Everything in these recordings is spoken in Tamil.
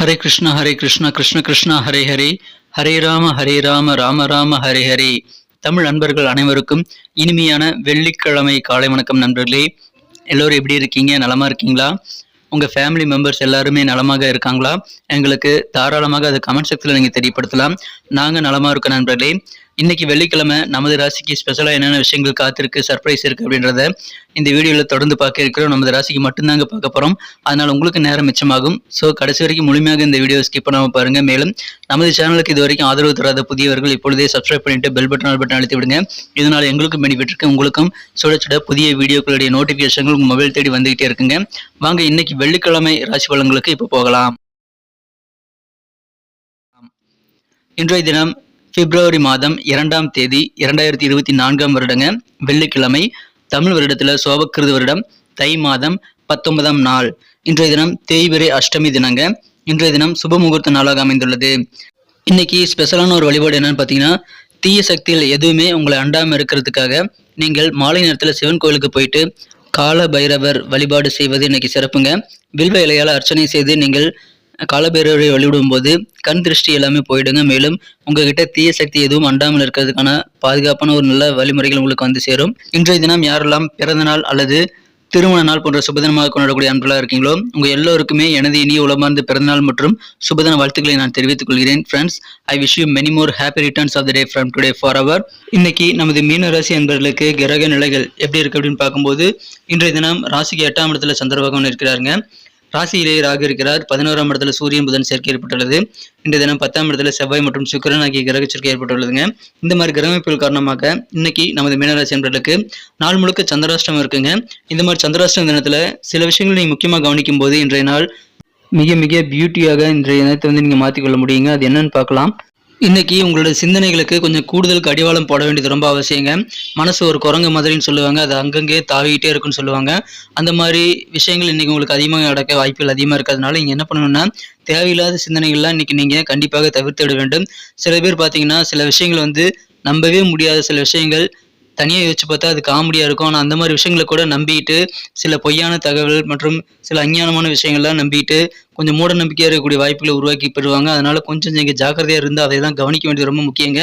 ஹரே கிருஷ்ணா ஹரே கிருஷ்ணா கிருஷ்ண கிருஷ்ணா ஹரே ஹரே. ஹரே ராம ஹரே ராம ராம ராம ஹரே ஹரே. தமிழ் நண்பர்கள் அனைவருக்கும் இனிமையான வெள்ளிக்கிழமை காலை வணக்கம் நண்பர்களே. எல்லோரும் எப்படி இருக்கீங்க? நலமா இருக்கீங்களா? உங்க ஃபேமிலி மெம்பர்ஸ் எல்லாருமே நலமாக இருக்காங்களா? எங்களுக்கு தாராளமாக அது கமெண்ட் செக்ஷனில் நீங்கள் தெரியப்படுத்தலாம். நாங்கள் நலமா இருக்கோம் நண்பர்களே. இன்னைக்கு வெள்ளிக்கிழமை நமது ராசிக்கு ஸ்பெஷலாக என்னென்ன விஷயங்கள் காத்திருக்கு சர்ப்ரைஸ் இருக்கு அப்படின்றத இந்த வீடியோவில் தொடர்ந்து பார்க்க இருக்கிறோம். நமது ராசிக்கு மட்டும்தாங்க பார்க்க போகிறோம் அதனால் உங்களுக்கு நேரம் மிச்சமாகும். ஸோ கடைசி வரைக்கும் முழுமையாக இந்த வீடியோ ஸ்கிப் பண்ணாமல் பாருங்கள் மேலும் நமது சேனலுக்கு இது வரைக்கும் ஆதரவு தராத புதியவர்கள் இப்பொழுதே சப்ஸ்கிரைப் பண்ணிட்டு பெல் பட்டன் பட்டன் அழுத்தி விடுங்க. இதனால் எங்களுக்கும் பெனிஃபிட் இருக்குது உங்களுக்கும் சுட சுட புதிய வீடியோக்களுடைய நோட்டிஃபிகேஷன்கள் உங்கள் மொபைல் தேடி வந்துகிட்டே இருக்குங்க. வாங்க இன்னைக்கு வெள்ளிக்கிழமை ராசி பலன்களுக்கு இப்போ போகலாம். இன்றைய தினம் பிப்ரவரி மாதம் இரண்டாம் தேதி இரண்டாயிரத்தி இருபத்தி நான்காம் வருடங்க வெள்ளிக்கிழமை தமிழ் வருடத்துல சோபக்கிருது வருடம் தை மாதம் பத்தொன்பதாம் நாள். இன்றைய தினம் தேய்பிரை அஷ்டமி தினங்க இன்றைய தினம் சுப முகூர்த்த நாளாக அமைந்துள்ளது. இன்னைக்கு ஸ்பெஷலான ஒரு வழிபாடு என்னன்னு பார்த்தீங்கன்னா தீய சக்திகள் எதுவுமே உங்களை அண்டாமல் இருக்கிறதுக்காக நீங்கள் மாலை நேரத்தில் சிவன் கோயிலுக்கு போயிட்டு கால பைரவர் வழிபாடு செய்வது இன்னைக்கு சிறப்புங்க. வில்வ இலையால் அர்ச்சனை செய்து நீங்கள் காலபைரவரை வழிவிடும் போது கண் திருஷ்டி எல்லாமே போயிடுங்க. மேலும் உங்ககிட்ட தீய சக்தி எதுவும் அண்டாமல் இருக்கிறதுக்கான பாதுகாப்பான ஒரு நல்ல வழிமுறைகள் உங்களுக்கு வந்து சேரும். இன்றைய தினம் யாரெல்லாம் பிறந்த நாள் அல்லது திருமண நாள் போன்ற சுபதினமாக கொண்டாடக்கூடிய அன்புகளாக இருக்கீங்களோ உங்கள் எல்லோருக்குமே எனது இனிய உளமார்ந்த பிறந்தநாள் மற்றும் சுபதின வாழ்த்துக்களை நான் தெரிவித்துக் கொள்கிறேன். Friends I wish you many more happy returns of the day from today for our இன்னைக்கு நமது மீன ராசி அன்பர்களுக்கு கிரக நிலைகள் எப்படி இருக்கு அப்படின்னு பார்க்கும்போது இன்றைய தினம் ராசிக்கு எட்டாம் இடத்துல சந்திரபகவன் இருக்கிறாருங்க. ராசியிலே ராகு இருக்கிறார். பதினோராம் இடத்துல சூரியன் புதன் சேர்க்கை ஏற்பட்டுள்ளது. இன்றைய தினம் பத்தாம் இடத்துல செவ்வாய் மற்றும் சுக்கரன் ஆகிய கிரக சேர்க்கை ஏற்பட்டுள்ளதுங்க. இந்த மாதிரி கிரகமைப்புகள் காரணமாக இன்னைக்கு நமது மீனராசி என்பர்களுக்கு நாள் முழுக்க சந்திராஷ்டமம் இருக்குங்க. இந்த மாதிரி சந்திராஷ்டம தினத்துல சில விஷயங்களை நீங்க முக்கியமாக கவனிக்கும் போது இன்றைய நாள் மிக மிக பியூட்டியாக இன்றைய தினத்தை வந்து நீங்க மாற்றிக்கொள்ள முடியுங்க. அது என்னன்னு பார்க்கலாம். இன்னைக்கு உங்களோட சிந்தனைகளுக்கு கொஞ்சம் கூடுதல் கடிவாளம் போட வேண்டியது ரொம்ப அவசியங்க. மனசு ஒரு குரங்கு மாதிரின்னு சொல்லுவாங்க. அது அங்கங்கே தாவிக்கிட்டே இருக்குன்னு சொல்லுவாங்க. அந்த மாதிரி விஷயங்கள் இன்னைக்கு உங்களுக்கு அதிகமாக நடக்க வாய்ப்புகள் அதிகமாக இருக்கிறதுனால நீங்கள் என்ன பண்ணணும்னா தேவையில்லாத சிந்தனைகள்லாம் இன்னைக்கு நீங்கள் கண்டிப்பாக தவிர்த்து விட வேண்டும். சில பேர் பார்த்தீங்கன்னா சில விஷயங்கள் வந்து நம்பவே முடியாத சில விஷயங்கள் தனியாக யோசிச்சு பார்த்தா அது காமெடியாக இருக்கும். ஆனால் அந்த மாதிரி விஷயங்களை கூட நம்பிட்டு சில பொய்யான தகவல் மற்றும் சில அஞ்ஞானமான விஷயங்கள்லாம் நம்பிட்டு கொஞ்சம் மூட நம்பிக்கையாக இருக்கக்கூடிய வாய்ப்புகளை உருவாக்கி பெறுவாங்க. அதனால் கொஞ்சம் நீங்கள் ஜாக்கிரதையாக இருந்து அதை தான் கவனிக்க வேண்டியது ரொம்ப முக்கியங்க.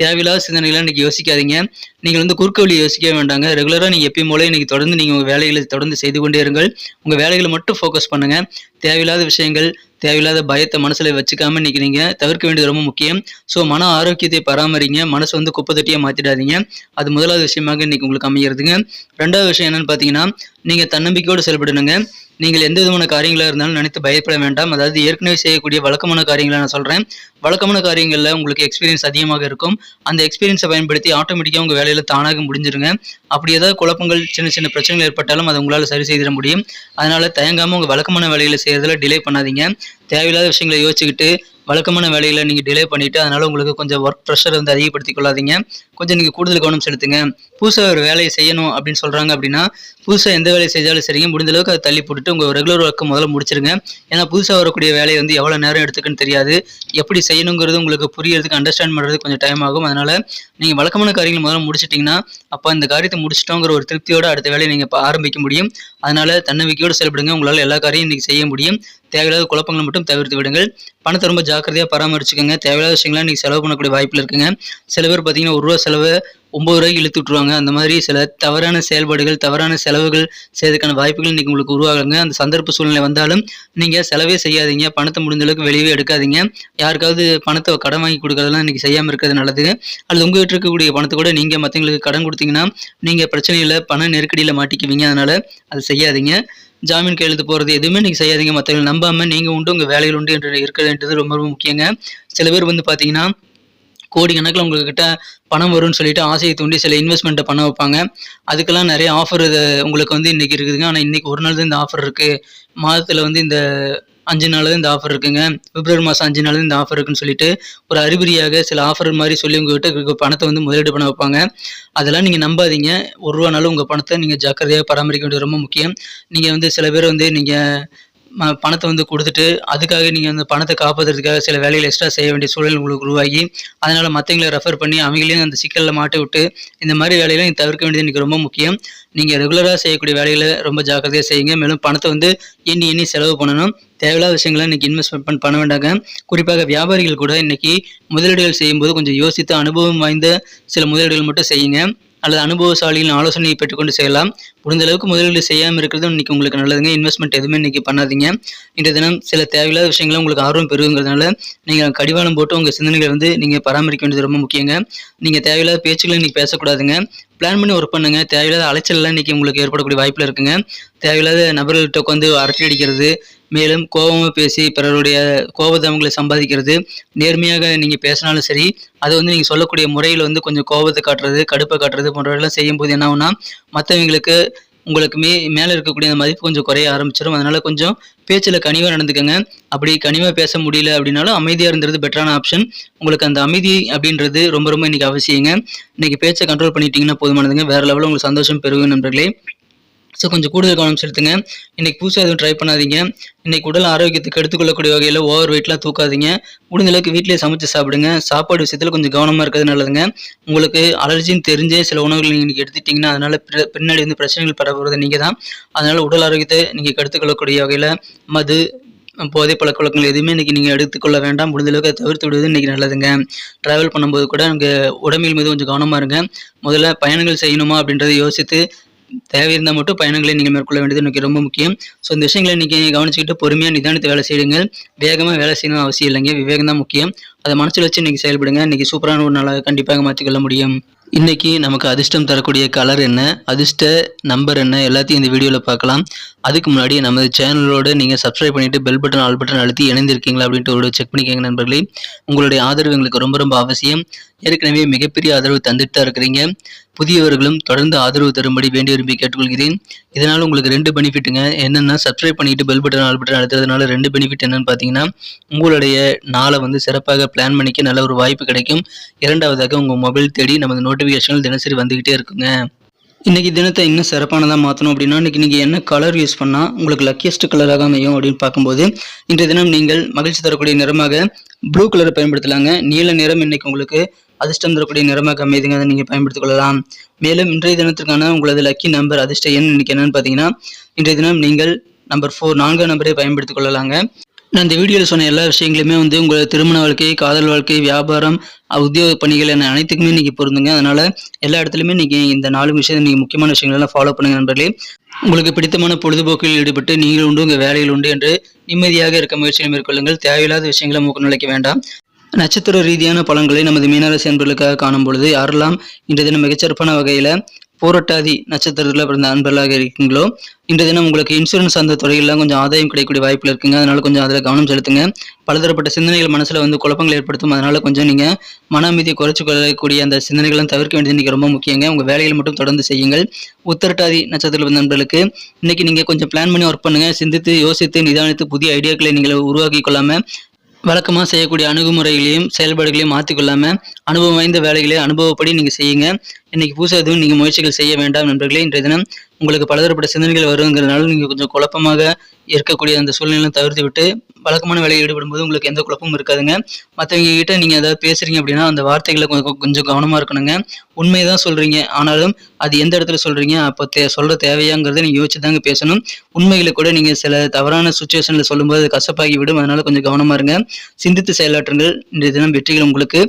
தேவையில்லாத சிந்தனைகளை இன்றைக்கி யோசிக்காதீங்க. நீங்கள் வந்து குறுக்க வழி யோசிக்கவே வேண்டாங்க. ரெகுலராக நீங்கள் எப்பயும் போல இன்றைக்கி தொடர்ந்து நீங்கள் உங்கள் வேலைகளை தொடர்ந்து செய்து கொண்டே இருங்கள். உங்கள் வேலைகளை மட்டும் ஃபோக்கஸ் பண்ணுங்கள் தேவையில்லாத விஷயங்கள் தேவையில்லாத பயத்தை மனசுல வச்சுக்காம இன்னைக்கு தவிர்க்க வேண்டியது ரொம்ப முக்கியம். ஸோ மன ஆரோக்கியத்தை பராமரிங்க. மனசு வந்து குப்பை தொட்டியா மாத்திடாதீங்க. அது முதலாவது விஷயமாக இன்னைக்கு உங்களுக்கு அமைகிறதுங்க ரெண்டாவது விஷயம் என்னன்னு பார்த்தீங்கன்னா நீங்க தன்னம்பிக்கையோடு செயல்படணுங்க. நீங்கள் எந்த விதமான காரியங்களாக இருந்தாலும் நினைத்து பயப்பட வேண்டாம். அதாவது ஏற்கனவே செய்யக்கூடிய வழக்கமான காரியங்களை நான் சொல்கிறேன் வழக்கமான காரியங்களில் உங்களுக்கு எக்ஸ்பீரியன்ஸ் அதிகமாக இருக்கும். அந்த எக்ஸ்பீரியன்ஸை பயன்படுத்தி ஆட்டோமேட்டிக்காக உங்கள் வேலையில் தானாக முடிஞ்சிருங்க. அப்படி ஏதாவது குழப்பங்கள் சின்ன சின்ன பிரச்சனைகள் ஏற்பட்டாலும் அதை உங்களால் சரி செய்திட முடியும். அதனால் தயங்காமல் உங்கள் வழக்கமான வேலைகளை செய்கிறதுல டிலே பண்ணாதீங்க. தேவையில்லாத விஷயங்களை யோசிச்சுக்கிட்டு வழக்கமான வேலையில் நீங்கள் டிலே பண்ணிவிட்டு அதனால் உங்களுக்கு கொஞ்சம் ஒர்க் ப்ரெஷர் வந்து அதிகப்படுத்தி கொள்ளாதீங்க கொஞ்சம் நீங்கள் கூடுதல் கவனம் செலுத்துங்க. புதுசாக ஒரு வேலையை செய்யணும் அப்படின்னு சொல்கிறாங்க அப்படின்னா புதுசாக எந்த வேலையை செஞ்சாலும் சரிங்க. முடிந்த அளவுக்கு அதை தள்ளி போட்டுட்டு உங்கள் ரெகுலர் ஒர்க்கை முதல்ல முடிச்சிருங்க. ஏன்னா புதுசாக வரக்கூடிய வேலையை வந்து எவ்வளோ நேரம் எடுத்துக்குன்னு தெரியாது. எப்படி செய்யணுங்கிறது உங்களுக்கு புரியறதுக்கு அண்டர்ஸ்டாண்ட் பண்ணுறது கொஞ்சம் டைம் ஆகும். அதனால் நீங்கள் வழக்கமான காரியங்களை முதல்ல முடிச்சிட்டிங்கன்னா அப்போ இந்த காரியத்தை முடிச்சிட்டோங்கிற ஒரு திருப்தியோடு அடுத்த வேலையை நீங்கள் ஆரம்பிக்க முடியும். அதனால் தன்னம்பிக்கையோடு செயல்படுங்க. உங்களால் எல்லா காரியம் இன்றைக்கி செய்ய முடியும். தேவையில்லாத குழப்பங்களை மட்டும் தவிர்த்து விடுங்கள். பணத்தை ரொம்ப ஜாக்கிரதையாக பராமரிச்சுக்கோங்க. தேவையில்லாத விஷயங்கள்லாம் இன்றைக்கி செலவு பண்ணக்கூடிய வாய்ப்பில் இருக்குங்க. சில பேர் பார்த்தீங்கன்னா ஒரு ரூபா செலவு ஒம்பது ரூபாய்க்கு இழுத்து விட்ருவாங்க அந்த மாதிரி சில தவறான செயல்பாடுகள் தவறான செலவுகள் செய்யறதுக்கான வாய்ப்புகள் இன்றைக்கி உங்களுக்கு உருவாகுங்க. அந்த சந்தர்ப்ப சூழ்நிலை வந்தாலும் நீங்கள் செலவே செய்யாதீங்க. பணத்தை முடிஞ்ச அளவுக்கு வெளியவே எடுக்காதீங்க. யாருக்காவது பணத்தை கடன் வாங்கி கொடுக்கறதெல்லாம் இன்றைக்கி செய்யாமல் இருக்கிறது நல்லது. அல்லது உங்கள் வீட்டில் இருக்கக்கூடிய பணத்தை கூட நீங்கள் மற்றவங்களுக்கு கடன் கொடுத்தீங்கன்னா நீங்கள் பிரச்சனையில் பண நெருக்கடியில் மாட்டிக்குவீங்க. அதனால் அதை செய்யாதீங்க. ஜாமீன் கையெழுத்து போகிறது எதுவுமே நீங்கள் செய்யாதீங்க. மற்றவங்க நம்பாமல் நீங்கள் உண்டு உங்கள் வேலையில் உண்டு என்று இருக்கிறதுன்றது ரொம்ப ரொம்ப முக்கியங்க. சில பேர் வந்து பார்த்தீங்கன்னா கோடிக்கணக்கில் உங்ககிட்ட பணம் வரும்னு சொல்லிட்டு ஆசையை தூண்டி சில இன்வெஸ்ட்மெண்ட்டை பண்ண வைப்பாங்க. அதுக்கெல்லாம் நிறைய ஆஃபர் உங்களுக்கு வந்து இன்றைக்கி இருக்குதுங்க. ஆனால் இன்றைக்கி ஒரு நாள் தான் இந்த ஆஃபர் இருக்குது மாதத்தில் வந்து இந்த அஞ்சு நாள் தான் இந்த ஆஃபர் இருக்குங்க. பிப்ரவரி மாதம் அஞ்சு நாள் தான் இந்த ஆஃபர் இருக்குன்னு சொல்லிட்டு ஒரு அறிகுறியாக சில ஆஃபர் மாதிரி சொல்லி உங்கள்கிட்ட பணத்தை வந்து முதலீடு பண்ண வைப்பாங்க. அதெல்லாம் நீங்கள் நம்பாதீங்க. ஒரு ரூபானாலும் உங்கள் பணத்தை நீங்கள் ஜாக்கிரதையாக பராமரிக்க வேண்டியது ரொம்ப முக்கியம். நீங்கள் வந்து சில பேர் வந்து நீங்கள் பணத்தை வந்து கொடுத்துட்டு அதுக்காக நீங்கள் அந்த பணத்தை காப்பாற்றுறதுக்காக சில வேலைகள் எக்ஸ்ட்ரா செய்ய வேண்டிய சூழல் உங்களுக்கு உருவாகி அதனால் மற்றவங்களை ரெஃபர் பண்ணி அவங்களையும் அந்த சிக்கலில் மாட்டி விட்டு இந்த மாதிரி வேலைகளை நீங்கள் தவிர்க்க வேண்டியது இன்றைக்கி ரொம்ப முக்கியம். நீங்கள் ரெகுலராக செய்யக்கூடிய வேலைகளை ரொம்ப ஜாக்கிரதையாக செய்யுங்க. மேலும் பணத்தை வந்து எண்ணி எண்ணி செலவு பண்ணணும். தேவையில்லாத விஷயங்களை இன்றைக்கி இன்வெஸ்ட்மெண்ட் பண்ண வேண்டாங்க. குறிப்பாக வியாபாரிகள் கூட இன்றைக்கி முதலீடுகள் செய்யும்போது கொஞ்சம் யோசித்து அனுபவம் வாய்ந்த சில முதலீடுகள் மட்டும் செய்யுங்க. அல்லது அனுபவசாலிகளின் ஆலோசனையை பெற்றுக்கொண்டு செய்யலாம். முடிந்த அளவுக்கு முதலீடு செய்யாமல் இருக்கிறது இன்னைக்கு உங்களுக்கு நல்லதுங்க. இன்வெஸ்ட்மெண்ட் எதுவுமே இன்னைக்கு பண்ணாதீங்க. இன்றைய தினம் சில தேவையில்லாத விஷயங்களும் உங்களுக்கு ஆர்வம் பெருகுங்கிறதுனால நீங்கள் கடிவாளம் போட்டு உங்கள் சிந்தனைகளை வந்து நீங்கள் பராமரிக்க வேண்டியது ரொம்ப முக்கியங்க. நீங்கள் தேவையில்லாத பேச்சுகளை இன்னைக்கு பேசக்கூடாதுங்க. பிளான் பண்ணி ஒர்க் பண்ணுங்க. தேவையில்லாத அலைச்சல்லாம் இன்னைக்கு உங்களுக்கு ஏற்படக்கூடிய வாய்ப்பில் இருக்குங்க. தேவையில்லாத நபர்கள்ட்ட உட்காந்து அரட்டை அடிக்கிறது மேலும் கோபமாக பேசி பிறருடைய கோபத்தை அவங்களை சம்பாதிக்கிறது. நேர்மையாக நீங்கள் பேசினாலும் சரி அதை வந்து நீங்கள் சொல்லக்கூடிய முறையில் வந்து கொஞ்சம் கோபத்தை காட்டுறது கடுப்பை காட்டுறது போன்றவரெல்லாம் செய்யும்போது என்ன ஆகும்னா மற்றவங்களுக்கு உங்களுக்கு மே மேலே இருக்கக்கூடிய அந்த மதிப்பு கொஞ்சம் குறைய ஆரம்பிச்சிடும் அதனால் கொஞ்சம் பேச்சில் கனிவாக நடந்துக்கங்க. அப்படி கனிவாக பேச முடியல அப்படின்னாலும் அமைதியாக இருந்தது பெட்டரான ஆப்ஷன் உங்களுக்கு அந்த அமைதி அப்படின்றது ரொம்ப ரொம்ப இன்றைக்கி அவசியங்க. இன்றைக்கி பேச்சை கண்ட்ரோல் பண்ணிட்டீங்கன்னா போதுமானதுங்க. வேறு லெவலில் உங்களுக்கு சந்தோஷம் பெருகும் நண்பர்களே. ஸோ கொஞ்சம் கூடுதல் கவனம் செலுத்துங்க. இன்றைக்கி புதுசாக எதுவும் ட்ரை பண்ணாதீங்க. இன்றைக்கி உடல் ஆரோக்கியத்துக்கு எடுத்துக்கொள்ளக்கூடிய வகையில் ஓவர் வெயிட்லாம் தூக்காதீங்க. முடிந்தளவுக்கு வீட்டிலேயே சமைச்சு சாப்பிடுங்க. சாப்பாடு விஷயத்தில் கொஞ்சம் கவனமாக இருக்கிறது நல்லதுங்க. உங்களுக்கு அலர்ஜின்னு தெரிஞ்சே சில உணவுகள் நீங்கள் இன்றைக்கி எடுத்துட்டீங்கன்னா அதனால் பின்னாடி வந்து பிரச்சனைகள் பரவுறது நீங்கள் தான் அதனால் உடல் ஆரோக்கியத்தை நீங்கள் கெடுத்துக்கொள்ளக்கூடிய வகையில் மது போதை பழக்க வழக்கங்கள் எதுவுமே இன்றைக்கி நீங்கள் எடுத்துக்கொள்ள வேண்டாம். முடிந்தளவுக்கு அதை தவிர்த்து விடுவது இன்றைக்கி நல்லதுங்க. ட்ராவல் பண்ணும்போது கூட உங்கள் உடம்பில் மீது கொஞ்சம் கவனமாக இருங்க. முதல்ல பயணங்கள் செய்யணுமா அப்படின்றத யோசித்து தேவை இருந்தால் மட்டும் பயணங்களை நீங்கள் மேற்கொள்ள வேண்டியது எனக்கு ரொம்ப முக்கியம். ஸோ இந்த விஷயங்களை நீங்கள் கவனிச்சுக்கிட்டு பொறுமையாக நிதானித்து வேலை செய்யுங்க. வேகமாக வேலை செய்யணும் அவசியம் இல்லைங்க. விவேகம் தான் முக்கியம். அதை மனசில் வச்சு இன்றைக்கி செயல்படுங்க. இன்னைக்கு சூப்பரான ஒரு நாளாக கண்டிப்பாக மாற்றிக்கொள்ள முடியும். இன்றைக்கி நமக்கு அதிர்ஷ்டம் தரக்கூடிய கலர் என்ன? அதிர்ஷ்ட நம்பர் என்ன? எல்லாத்தையும் இந்த வீடியோவில் பார்க்கலாம். அதுக்கு முன்னாடி நமது சேனலோடு நீங்கள் சப்ஸ்கிரைப் பண்ணிவிட்டு பெல் பட்டன் ஆல் பட்டன் அழுத்தி இணைந்திருக்கீங்களா அப்படின்ட்டு ஒரு செக் பண்ணிக்கோங்க நண்பர்களே. உங்களுடைய ஆதரவு எங்களுக்கு ரொம்ப ரொம்ப அவசியம். ஏற்கனவே மிகப்பெரிய ஆதரவு தந்துட்டு தான் இருக்கிறீங்க. புதியவர்களும் தொடர்ந்து ஆதரவு தரும்படி வேண்டி விரும்பி கேட்டுக்கொள்கிறேன். இதனால் உங்களுக்கு ரெண்டு பெனிஃபிட்டுங்க. என்னென்னா சப்ஸ்கிரைப் பண்ணிட்டு பெல் பட்டன் ஆல் பட்டன் அழுத்துறதுனால ரெண்டு பெனிஃபிட் என்னன்னு பார்த்தீங்கன்னா உங்களுடைய நாளை வந்து சிறப்பாக பிளான் பண்ணிக்க நல்ல ஒரு வாய்ப்பு கிடைக்கும். இரண்டாவதாக உங்கள் மொபைல் தேடி நமது நோட்டிஃபிகேஷன்கள் தினசரி வந்துக்கிட்டே இருக்குங்க. இன்னைக்கு தினத்தை இன்னும் சிறப்பானதாக மாற்றணும் அப்படின்னா இன்றைக்கி நீங்கள் என்ன கலர் யூஸ் பண்ணால் உங்களுக்கு லக்கியஸ்ட் கலராக அமையும் அப்படின்னு பார்க்கும்போது இன்றைய தினம் நீங்கள் மகிழ்ச்சி தரக்கூடிய நிறமாக ப்ளூ கலரை பயன்படுத்தலாங்க. நீல நிறம் இன்றைக்கி உங்களுக்கு அதிர்ஷ்டம் தரக்கூடிய நிறமாக அமைதிங்க அதை நீங்கள் பயன்படுத்திக் கொள்ளலாம். மேலும் இன்றைய தினத்திற்கான உங்களது லக்கி நம்பர் அதிர்ஷ்ட எண் இன்னைக்கு என்னன்னு பார்த்தீங்கன்னா இன்றைய தினம் நீங்கள் நம்பர் ஃபோர் நான்காம் நம்பரை பயன்படுத்திக் கொள்ளலாங்க. நான் இந்த வீடியோவில் சொன்ன எல்லா விஷயங்களுமே வந்து உங்களோட திருமண வாழ்க்கை காதல் வாழ்க்கை வியாபாரம் உத்தியோக பணிகள் என அனைத்துக்குமே இன்னைக்கு பொருந்துங்க. அதனால எல்லா இடத்துலையுமே இன்னைக்கு இந்த நாலு விஷயம் நீங்கள் முக்கியமான விஷயங்களெல்லாம் ஃபாலோ பண்ணுங்க நண்பர்களே. உங்களுக்கு பிடித்தமான பொழுதுபோக்கில் ஈடுபட்டு நீங்கள் உண்டு உங்கள் வேலையில் உண்டு என்று நிம்மதியாக இருக்க முயற்சிகளை மேற்கொள்ளுங்கள். தேவையில்லாத விஷயங்களை மூக்க நுழைக்க வேண்டாம். நட்சத்திர ரீதியான பலன்களை நமது மீனராசி அன்பர்களுக்காக காணும் பொழுது யாரெல்லாம் இன்றைய தினம் மிகச்சிறப்பான வகையில் போராட்டாதி நட்சத்திரத்தில் பிறந்த அன்பர்களாக இருக்கீங்களோ இன்றைய தினம் உங்களுக்கு இன்சூரன்ஸ் அந்த துறையெல்லாம் கொஞ்சம் ஆதாயம் கிடைக்கக்கூடிய வாய்ப்பில் இருக்குங்க. அதனால கொஞ்சம் அதில் கவனம் செலுத்துங்க. பலதரப்பட்ட சிந்தனைகள் மனசில் வந்து குழப்பங்கள் ஏற்படுத்தும். அதனால கொஞ்சம் நீங்கள் மன அமைதியை குறைச்சு கொள்ளக்கூடிய அந்த சிந்தனைகளும் தவிர்க்க வேண்டியது இன்றைக்கி ரொம்ப முக்கியங்க. உங்கள் வேலைகள் மட்டும் தொடர்ந்து செய்யுங்கள். உத்தரட்டாதி நட்சத்திரத்தில் பிறந்த நண்பர்களுக்கு இன்றைக்கி நீங்கள் கொஞ்சம் பிளான் பண்ணி ஒர்க் பண்ணுங்கள் சிந்தித்து யோசித்து நிதானித்து புதிய ஐடியாக்களை நீங்கள் உருவாக்கி கொள்ளாமல் வழக்கமாக செய்யக்கூடிய அணுகுமுறைகளையும் செயல்பாடுகளையும் மாற்றிக்கொள்ளாமல் அனுபவம் வாய்ந்த வேலைகளை அனுபவப்படி நீங்கள் செய்யுங்க. இன்னைக்கு புதுசாக எதுவும் நீங்கள் முயற்சிகள் செய்ய வேண்டாம் நண்பர்களே. இன்றைய தினம் உங்களுக்கு பலதரப்பட்ட சிந்தனைகள் வருங்கிறதுனால நீங்கள் கொஞ்சம் குழப்பமாக இருக்கக்கூடிய அந்த சூழ்நிலை தவிர்த்து விட்டு வழக்கமான வேலையில் ஈடுபடும் போது உங்களுக்கு எந்த குழப்பமும் இருக்காதுங்க. மற்றவங்க கிட்ட நீங்கள் ஏதாவது பேசுகிறீங்க அப்படின்னா அந்த வார்த்தைகளை கொஞ்சம் கொஞ்சம் கவனமாக இருக்கணுங்க. உண்மையை தான் சொல்கிறீங்க ஆனாலும் அது எந்த இடத்துல சொல்கிறீங்க அப்போ தே சொல்கிற தேவையாங்கிறத நீங்கள் யோசிச்சு தாங்க பேசணும். உண்மைகளை கூட நீங்கள் சில தவறான சுச்சுவேஷனில் சொல்லும்போது அது கசப்பாகி விடும். அதனால் கொஞ்சம் கவனமாக இருங்க. சிந்தித்து செயலாற்றுங்கள். இன்றைய தினம் வெற்றிகள் உங்களுக்கு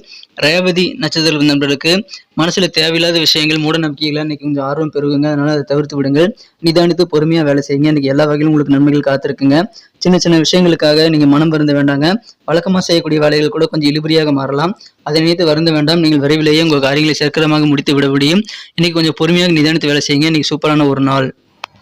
ரேவதி நட்சத்திர நண்பர்களுக்கு மனசுல தேவையில்லாத விஷயங்கள் மூட நம்பிக்கைகளை இன்னைக்கு கொஞ்சம் ஆர்வம் பெருகுங்க. அதனால அதை தவிர்த்து விடுங்கள். நிதானித்து பொறுமையா வேலை செய்யுங்க. இன்னைக்கு எல்லா வகையிலும் உங்களுக்கு நன்மைகள் காத்திருக்குங்க. சின்ன சின்ன விஷயங்களுக்காக நீங்க மனம் வருந்த வேண்டாங்க. வழக்கமா செய்யக்கூடிய வேலைகள் கூட கொஞ்சம் இழுபறியாக மாறலாம். அதை நினைத்து வருந்த வேண்டாம். நீங்கள் விரைவிலேயே உங்கள் காரியங்களை சீக்கிரமாக முடித்து விட முடியும். இன்னைக்கு கொஞ்சம் பொறுமையாக நிதானித்து வேலை செய்யுங்க. இன்னைக்கு சூப்பரான ஒரு நாள்.